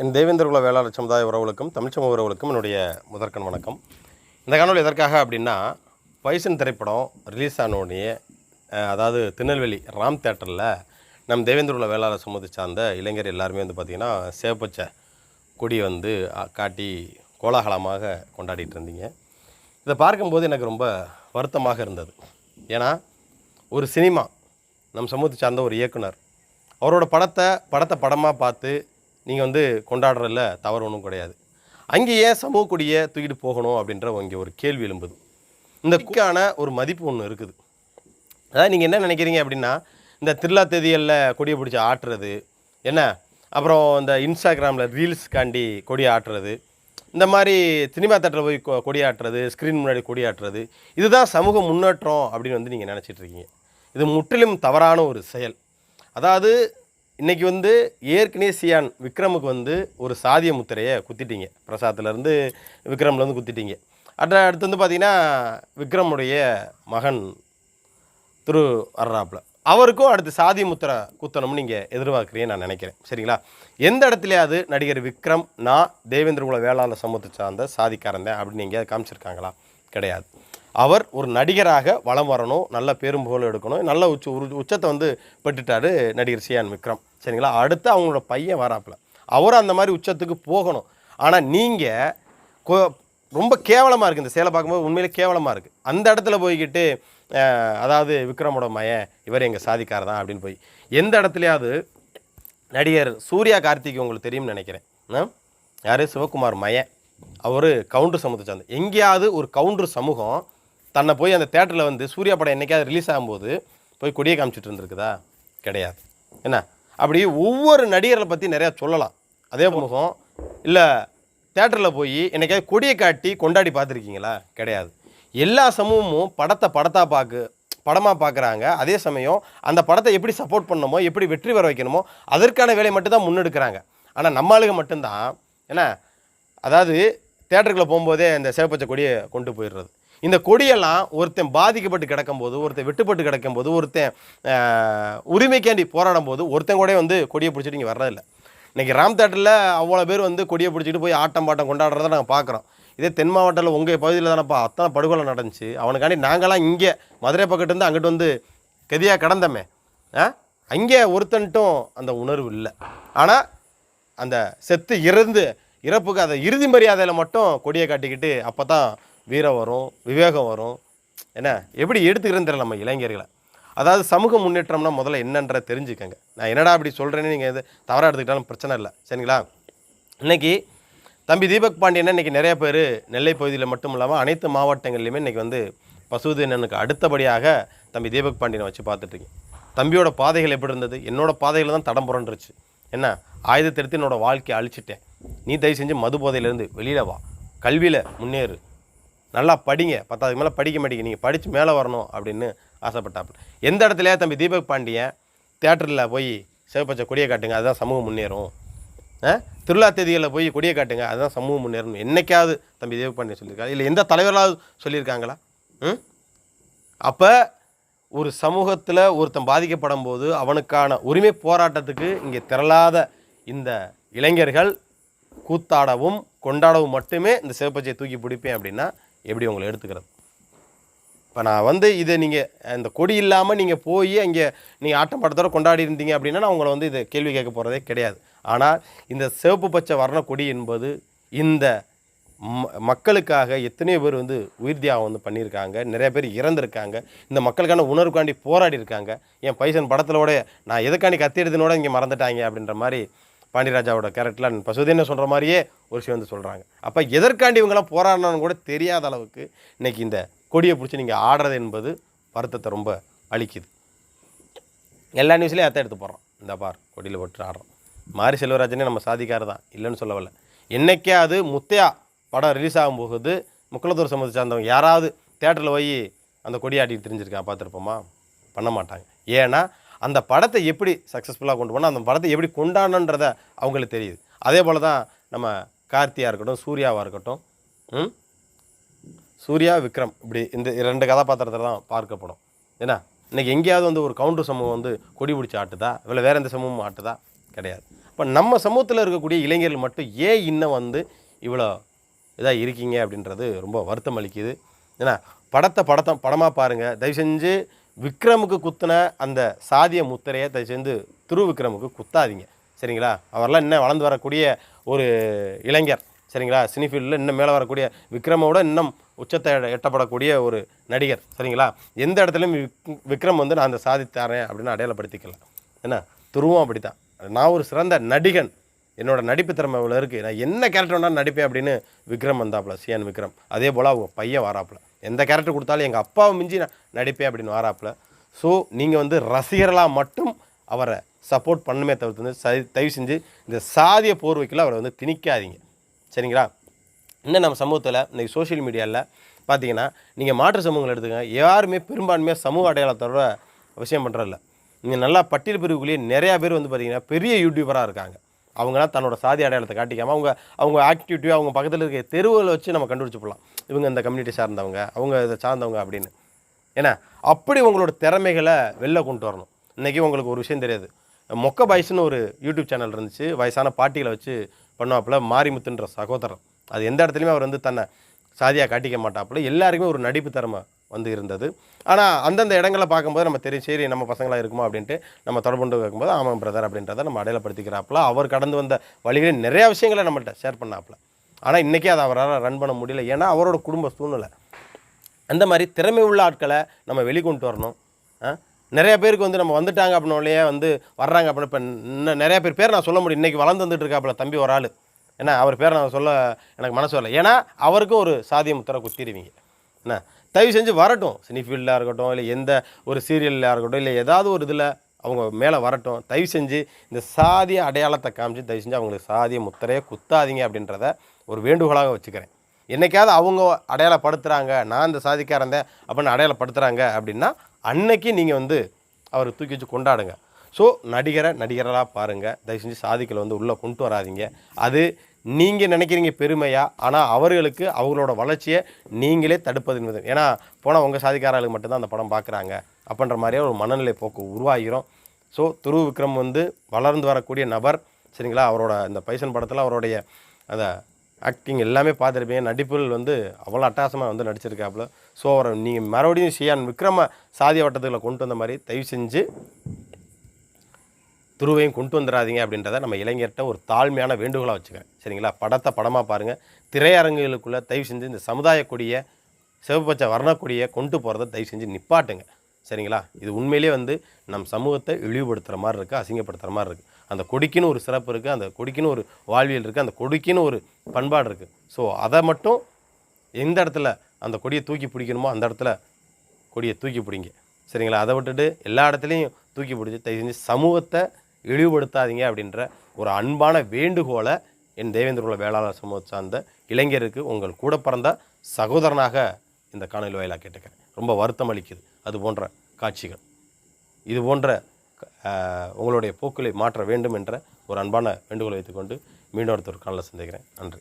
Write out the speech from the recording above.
என் தேவேந்திரகுல வேளாளர் சமுதாய உறவுகளுக்கும் தமிழ் சமூக உறவுகளுக்கும் என்னுடைய முதற்கண் வணக்கம். இந்த காணொலி எதற்காக அப்படின்னா பைசன் திரைப்படம் ரிலீஸ் ஆன உடனே அதாவது திருநெல்வேலி ராம் தேட்டரில் நம் தேவேந்திரகுல வேளாளர் சமூகத்தை சார்ந்த இளைஞர் எல்லாருமே வந்து பார்த்திங்கன்னா சேப்பச்ச கொடி வந்து காட்டி கோலாகலமாக கொண்டாடிட்டு இருந்தீங்க. இதை பார்க்கும்போது எனக்கு ரொம்ப வருத்தமாக இருந்தது. ஏன்னா ஒரு சினிமா நம் சமூகத்தை சார்ந்த ஒரு இயக்குனர் அவரோட படத்தை படத்தை படமாக பார்த்து நீங்கள் வந்து கொண்டாடுறதில்ல தவறு ஒன்றும் கிடையாது. அங்கேயே சமூக கொடியை தூக்கிட்டு போகணும் அப்படின்ற இங்கே ஒரு கேள்வி எழும்புது. இந்த குக்கான ஒரு மதிப்பு ஒன்று இருக்குது. அதாவது நீங்கள் என்ன நினைக்கிறீங்க அப்படின்னா இந்த திருவிழா தேதிகளில் கொடியை பிடிச்சி ஆட்டுறது என்ன? அப்புறம் இந்த இன்ஸ்டாகிராமில் ரீல்ஸ்க்காண்டி கொடி ஆட்டுறது இந்த மாதிரி சினிமா தேட்டரில் போய் கொ- கொடி ஆட்டுறது ஸ்க்ரீன் முன்னாடி கொடி ஆட்டுறது இதுதான் சமூக முன்னேற்றம் அப்படின்னு வந்து நீங்கள் நினச்சிட்டு இருக்கீங்க. இது முற்றிலும் தவறான ஒரு செயல். அதாவது இன்னைக்கு வந்து ஏற்கனவே சியான் விக்ரமுக்கு வந்து ஒரு சாதிய முத்திரையை குத்திட்டீங்க. பிரசாத்லேருந்து விக்ரம்லேருந்து குத்திட்டீங்க. அட அடுத்து வந்து பார்த்தீங்கன்னா விக்ரமுடைய மகன் திரு அர்ராப்ல அவருக்கும் அடுத்து சாதி முத்திரை குத்தணும்னு நீங்கள் எதிர்பார்க்குறீங்கன்னு நான் நினைக்கிறேன். சரிங்களா? எந்த இடத்துலையாவது நடிகர் விக்ரம் நான் தேவேந்திரகுல வேளாளர் சமூகத்தை சார்ந்த சாதிக்காரந்தேன் அப்படின்னு எங்கேயாவது காமிச்சிருக்காங்களா? கிடையாது. அவர் ஒரு நடிகராக வலம் வரணும் நல்ல பெரும் புகழும் எடுக்கணும். நல்ல உச்ச உச்சத்தை வந்து பெற்றுட்டாரு நடிகர் சியான் விக்ரம். சரிங்களா? அடுத்து அவங்களோட பையன் வராப்புல. அவரும் அந்த மாதிரி உச்சத்துக்கு போகணும். ஆனால் நீங்கள் ரொம்ப கேவலமாக இருக்குது இந்த சேலை பார்க்கும்போது உண்மையிலே கேவலமாக இருக்குது அந்த இடத்துல போய்கிட்டு அதாவது விக்ரமோட மயன் இவர் எங்கள் சாதிக்கார் தான் அப்படின்னு போய் எந்த இடத்துலையாவது நடிகர் சூர்யா கார்த்திக் உங்களுக்கு தெரியும்னு நினைக்கிறேன். யார்? சிவகுமார் மயன் அவர் கவுண்டர் சமூகத்தை சார்ந்த எங்கேயாவது ஒரு கவுண்டர் சமூகம் தன்னை போய் அந்த தேட்டரில் வந்து சூர்யா படம் என்றைக்காவது ரிலீஸ் ஆகும்போது போய் கொடியை காமிச்சிட்டு இருந்திருக்குதா? கிடையாது. என்ன? அப்படி ஒவ்வொரு நடிகர்களை பற்றி நிறையா சொல்லலாம். அதே முகம் இல்லை தேட்டரில் போய் என்னைக்காவது கொடியை காட்டி கொண்டாடி பார்த்துருக்கீங்களா? கிடையாது. எல்லா சமூகமும் படத்தை படத்தாக பார்க்கு படமாக பார்க்குறாங்க. அதே சமயம் அந்த படத்தை எப்படி சப்போர்ட் பண்ணணுமோ எப்படி வெற்றி பெற வைக்கணுமோ அதற்கான வேலையை மட்டும்தான் முன்னெடுக்கிறாங்க. ஆனால் நம்ம ஆளுங்க மட்டும்தான் என்ன? அதாவது தேட்டருக்குள்ளே போகும்போதே இந்த சிவப்பச்சை கொடியை கொண்டு போயிடுறது. இந்த கொடியெல்லாம் ஒருத்தன் பாதிக்கப்பட்டு கிடக்கும் போது ஒருத்தன் வெட்டுப்பட்டு கிடக்கும்போது ஒருத்தன் உரிமைக்காண்டி போராடும் போது ஒருத்தன் கூட வந்து கொடியை பிடிச்சிட்டு இங்கே வர்றதில்ல. இன்றைக்கி ராம் தேட்டரில் அவ்வளோ பேர் வந்து கொடியை பிடிச்சிட்டு போய் ஆட்டம் பாட்டம் கொண்டாடுறத நாங்கள் பார்க்குறோம் இதே தென் மாவட்டத்தில் உங்கள் பகுதியில் தானப்பா அத்தனை படுகொலை நடந்துச்சு. அவனுக்காண்டி நாங்களாம் இங்கே மதுரை பக்கத்துலேருந்து அங்கிட்டு வந்து கதியாக கடந்தமே ஆ? அங்கே ஒருத்தன்ட்டும் அந்த உணர்வு இல்லை. ஆனால் அந்த செத்து இறந்து இறப்புக்கு அதை இறுதி மரியாதையில் மட்டும் கொடியை காட்டிக்கிட்டு அப்போ தான் வீரம் வரும் விவேகம் வரும். என்ன? எப்படி எடுத்துக்கிறேன்னு தெரியல நம்ம இளைஞர்களை. அதாவது சமூக முன்னேற்றம்னா முதல்ல என்னன்ற தெரிஞ்சுக்கங்க. நான் என்னடா அப்படி சொல்கிறேன்னு நீங்கள் எது தவறாக எடுத்துக்கிட்டாலும் பிரச்சனை இல்லை. சரிங்களா? இன்னைக்கு தம்பி தீபக் பாண்டியன் இன்றைக்கி நிறைய பேர் நெல்லை பகுதியில் மட்டும் இல்லாமல் அனைத்து மாவட்டங்கள்லையுமே இன்னைக்கு வந்து பசுதினனுக்கு அடுத்தபடியாக தம்பி தீபக் பாண்டியனை வச்சு பார்த்துட்ருக்கேன் தம்பியோட பாதைகள் எப்படி இருந்தது? என்னோடய பாதைகள் தான் தடம் புரண்டுருச்சு. என்ன? ஆயுதத்தை எடுத்து வாழ்க்கையை அழிச்சிட்டேன். நீ தயவு செஞ்சு மது போதையிலேருந்து வெளியில் வா. கல்வியில் முன்னேறு. நல்லா படிங்க. பத்தாவதுக்கு மேலே படிக்க மாட்டீங்க. நீங்கள் படித்து மேலே வரணும் அப்படின்னு ஆசைப்பட்டாப்புல. எந்த இடத்துல தம்பி தீபக் பாண்டியன் தேட்டரில் போய் சிவப்பச்சை கொடியை காட்டுங்க அதுதான் சமூகம் முன்னேறும். திருவிழா தேதிகளில் போய் கொடியை காட்டுங்க அதுதான் சமூகம் முன்னேறும் என்றைக்காவது தம்பி தீபக் பாண்டியன் சொல்லியிருக்காங்க இல்லை எந்த தலைவராவது சொல்லியிருக்காங்களா? ம்? அப்போ ஒரு சமூகத்தில் ஒருத்தன் பாதிக்கப்படும் போது அவனுக்கான உரிமை போராட்டத்துக்கு இங்கே திரளாத இந்த இளைஞர்கள் கூத்தாடவும் கொண்டாடவும் மட்டுமே இந்த சிவப்பச்சையை தூக்கி பிடிப்பேன் அப்படின்னா எப்படி உங்களை எடுத்துக்கிறது? இப்போ நான் வந்து இதை நீங்கள் இந்த கொடி இல்லாமல் நீங்கள் போய் அங்கே நீங்கள் ஆட்டம்பாட்டத்தோடு கொண்டாடி இருந்தீங்க அப்படின்னா நான் உங்களை வந்து இதை கேள்வி கேட்க போகிறதே கிடையாது. ஆனால் இந்த சிவப்பு பச்சை வர்ண கொடி என்பது இந்த ம மக்களுக்காக எத்தனையோ பேர் வந்து உயிர் தியாகம் வந்து பண்ணியிருக்காங்க. நிறைய பேர் இறந்துருக்காங்க. இந்த மக்களுக்கான உணர்வுக்காண்டி போராடி இருக்காங்க என் பைசன் படத்திலோட நான் எதுக்காண்டி கத்தி எடுத்துனோட இங்கே மறந்துட்டாங்க அப்படின்ற மாதிரி பாண்டியராஜாவோட கேரக்டரில் பசுதீன சொல்கிற மாதிரியே ஒரு சிவந்து சொல்கிறாங்க அப்போ எதற்காண்டி இவங்கெல்லாம் போராடினான்னு கூட தெரியாத அளவுக்கு இன்னைக்கு இந்த கொடியை பிடிச்சி நீங்கள் ஆடுறது என்பது வருத்தத்தை ரொம்ப அளிக்குது. எல்லா நியூஸ்லேயும் அத்தை எடுத்து போடுறோம். இந்த பார் கொடியில் போட்டு ஆடுறோம். மாரி செல்வராஜனே நம்ம சாதிக்காரு தான் இல்லைன்னு சொல்லவில்லை. என்றைக்கே அது முத்தையா படம் ரிலீஸ் ஆகும் போகுது. முக்குளத்தூர் சமூகத்தை சார்ந்தவங்க யாராவது தேட்டரில் போய் அந்த கொடி ஆட்டிட்டு தெரிஞ்சிருக்கா பார்த்துருப்போமா? பண்ண மாட்டாங்க. ஏன்னா அந்த படத்தை எப்படி சக்ஸஸ்ஃபுல்லாக கொண்டு போனால் அந்த படத்தை எப்படி கொண்டாடணுன்றத அவங்களுக்கு தெரியுது. அதே போல் தான் நம்ம கார்த்தியாக இருக்கட்டும் சூர்யாவாக இருக்கட்டும் ம்? சூர்யா விக்ரம் இப்படி இந்த ரெண்டு கதாபாத்திரத்தில் தான் பார்க்கப்படும். ஏன்னா இன்றைக்கி எங்கேயாவது வந்து ஒரு கவுண்டர் சமூகம் வந்து கொடி பிடிச்சி ஆட்டுதா? இல்லை வேறு எந்த சமூகமும் ஆட்டுதா? கிடையாது. இப்போ நம்ம சமூகத்தில் இருக்கக்கூடிய இளைஞர்கள் மட்டும் ஏன் இன்னும் வந்து இவ்வளோ இதாக இருக்கீங்க அப்படின்றது ரொம்ப வருத்தம் அளிக்குது. ஏன்னா படத்தை படத்தை படமாக பாருங்கள் தயவு செஞ்சு விக்ரமுக்கு குத்தின அந்த சாதிய முத்திரையை தயவு செஞ்சு திரு விக்ரமுக்கு குத்தாதீங்க. சரிங்களா? அவரெல்லாம் இன்னும் வளர்ந்து வரக்கூடிய ஒரு இளைஞர். சரிங்களா? சினிஃபீல்டில் இன்னும் மேலே வரக்கூடிய விக்ரமோட இன்னும் உச்சத்தை எட்டப்படக்கூடிய ஒரு நடிகர். சரிங்களா? எந்த இடத்துலையும் விக்- விக்ரம் வந்து நான் அந்த சாதித்தாரேன் அப்படின்னு அடையாளப்படுத்திக்கலாம். என்ன துருவம் அப்படித்தான். நான் ஒரு சிறந்த நடிகன். என்னோடய நடிப்பு திறமை இவ்வளோ இருக்குது நான் என்ன கேரக்டர் வேணாலும் நடிப்பேன் அப்படின்னு விக்ரம் வந்தாப்புல சிஎன் விக்ரம். அதே போல் அவங்க பையன் வாராப்புல. எந்த கேரக்டர் கொடுத்தாலும் எங்கள் அப்பாவை மிஞ்சி நான் நடிப்பேன் அப்படின்னு வாராப்புல. ஸோ நீங்கள் வந்து ரசிகர்களாக மட்டும் அவரை சப்போர்ட் பண்ணுமே தவிர்த்து வந்து ச- தயவு செஞ்சு இந்த சாதிய போர்வைக்கில் அவரை வந்து திணிக்காதீங்க. சரிங்களா? இன்னும் நம்ம சமூகத்தில் இன்றைக்கி சோஷியல் மீடியாவில் பார்த்தீங்கன்னா நீங்கள் மாற்று சமூகங்கள் எடுத்துக்கங்க. யாருமே பெரும்பான்மையாக சமூக அடையாளத்தோட விஷயம் பண்ணுறதில்ல நீங்கள் நல்லா பட்டியல் பிரிவுக்குள்ளேயே நிறையா பேர் வந்து பார்த்திங்கன்னா பெரிய யூடியூபராக இருக்காங்க. அவங்களாம் தன்னோட சாதி அடையாளத்தை காட்டிக்காமல் அவங்க அவங்க ஆக்டிவிட்டியோ அவங்க பக்கத்தில் இருக்க தெருவுகளை வச்சு நம்ம கண்டுபிடிச்சு போகலாம் இவங்க இந்த கம்யூனிட்டி சார்ந்தவங்க அவங்க இதை சார்ந்தவங்க அப்படின்னு. ஏன்னா அப்படி உங்களோட திறமைகளை வெளில கொண்டு வரணும். இன்றைக்கி உங்களுக்கு ஒரு விஷயம் தெரியாது. மொக்க பாய்ஸ்னு ஒரு யூடியூப் சேனல் இருந்துச்சு. வயசான பாட்டிகளை வச்சு பண்ணுவாப்புல மாரிமுத்துன்ற சகோதரர். அது எந்த இடத்துலையுமே அவர் வந்து தன்னை சாதியாக காட்டிக்க மாட்டாப்புல. எல்லாருக்குமே ஒரு நடிப்பு திறமை வந்து இருந்தது ஆனால் அந்தந்த இடங்களை பார்க்கும்போது நம்ம தெரியும் சரி நம்ம பசங்களாக இருக்குமா அப்படின்ட்டு நம்ம தொடர்புண்டு கேட்கும்போது ஆமாம் பிரதர் அப்படின்றத நம்ம அடையாளப்படுத்திக்கிறாப்புல. அவர் கடந்து வந்த வழிகளில் நிறையா விஷயங்களை நம்மள்கிட்ட ஷேர் பண்ணாப்புல. ஆனால் இன்றைக்கி அதை அவரால் ரன் பண்ண முடியல. ஏன்னா அவரோட குடும்ப சூழ்நிலை. அந்த மாதிரி திறமை உள்ள ஆட்களை நம்ம வெளிக்கொண்டு வரணும். நிறைய பேருக்கு வந்து நம்ம வந்துட்டாங்க அப்படின்னாலே வந்து வர்றாங்க அப்படின்னு இப்போ இன்னும் நிறைய பேர் பேர் நான் சொல்ல முடியும். இன்றைக்கி வளர்ந்து வந்துட்டு இருக்காப்புல தம்பி ஒரு ஆள். ஏன்னா அவர் பேரை நான் சொல்ல எனக்கு மனசு வரல. ஏன்னா அவருக்கும் ஒரு சாதிய முத்திரை குத்திடுவீங்க என்ன? தயவு செஞ்சு வரட்டும். சினி ஃபீல்டாக இருக்கட்டும் இல்லை எந்த ஒரு சீரியலாக இருக்கட்டும் இல்லை ஏதாவது ஒரு இதில் அவங்க மேலே வரட்டும். தயவு செஞ்சு இந்த சாதிய அடையாளத்தை காமிச்சு தயவு செஞ்சு அவங்களுக்கு சாதிய முத்திரையை குத்தாதீங்க அப்படின்றத ஒரு வேண்டுகோளாக வச்சுக்கிறேன். என்னைக்காவது அவங்க அடையாளப்படுத்துகிறாங்க நான் இந்த சாதிக்காரந்தேன் அப்படின்னு அடையாளப்படுத்துகிறாங்க அப்படின்னா அன்னைக்கு நீங்கள் வந்து அவரை தூக்கி வச்சு கொண்டாடுங்க. ஸோ நடிகரை நடிகராக பாருங்கள் தயவு செஞ்சு சாதிக்களை வந்து உள்ளே கொண்டு வராதீங்க. அது நீங்கள் நினைக்கிறீங்க பெருமையாக ஆனால் அவர்களுக்கு அவங்களோட வளர்ச்சியை நீங்களே தடுப்பது என்பது. ஏன்னா போனால் உங்கள் சாதிக்காரர்களுக்கு மட்டும்தான் அந்த படம் பார்க்குறாங்க அப்படின்ற மாதிரியே ஒரு மனநிலை போக்கு உருவாகிறோம் ஸோ துரு விக்ரம் வந்து வளர்ந்து வரக்கூடிய நபர் சரிங்களா? அவரோட இந்த பைசன் படத்தில் அவருடைய அந்த ஆக்டிங் எல்லாமே பார்த்துருப்பீங்க. நடிப்புகள் வந்து அவ்வளோ அட்டாசமாக வந்து நடிச்சிருக்காப்புல. ஸோ அவரை நீங்கள் மறுபடியும் சியான் விக்ரம சாதிய வட்டத்துக்குள்ள கொண்டு வந்த மாதிரி தயவு செஞ்சு துருவையும் கொண்டு வந்துடாதீங்க அப்படின்றத நம்ம இளைஞர்கிட்ட ஒரு தாழ்மையான வேண்டுகோளாக வச்சுக்கிறேன். சரிங்களா? படத்தை படமாக பாருங்கள் திரையரங்குகளுக்குள்ளே தயவு செஞ்சு இந்த சமுதாய கொடியை சிவப்பச்சை வர்ணக்கொடியை கொண்டு போகிறத தயவு செஞ்சு நிப்பாட்டுங்க. சரிங்களா? இது உண்மையிலேயே வந்து நம் சமூகத்தை இழிவுபடுத்துகிற மாதிரி இருக்குது அசிங்கப்படுத்துகிற மாதிரி இருக்குது அந்த கொடிக்குன்னு ஒரு சிறப்பு இருக்குது அந்த கொடிக்குன்னு ஒரு வாழ்வியல் இருக்குது அந்த கொடிக்குன்னு ஒரு பண்பாடு இருக்குது ஸோ அதை மட்டும் எந்த இடத்துல அந்த கொடியை தூக்கி பிடிக்கணுமோ அந்த இடத்துல கொடியை தூக்கி பிடிங்க. சரிங்களா? அதை விட்டுட்டு எல்லா இடத்துலையும் தூக்கி பிடிச்சி தயவு செஞ்சு சமூகத்தை இழிவுபடுத்தாதீங்க அப்படின்ற ஒரு அன்பான வேண்டுகோளை என் தேவேந்திரகுல வேளாளர் சமூகத்தை சார்ந்த இளைஞருக்கு உங்கள் கூட பிறந்த சகோதரனாக இந்த காணொலி வாயிலாக கேட்டுக்கிறேன். ரொம்ப வருத்தம் அளிக்குது. அது போன்ற காட்சிகள். இது போன்ற உங்களுடைய போக்குகளை மாற்ற வேண்டும் என்ற ஒரு அன்பான வேண்டுகோளை வைத்துக்கொண்டு மீண்டும் ஒருத்தர் காலில் சந்திக்கிறேன். நன்றி.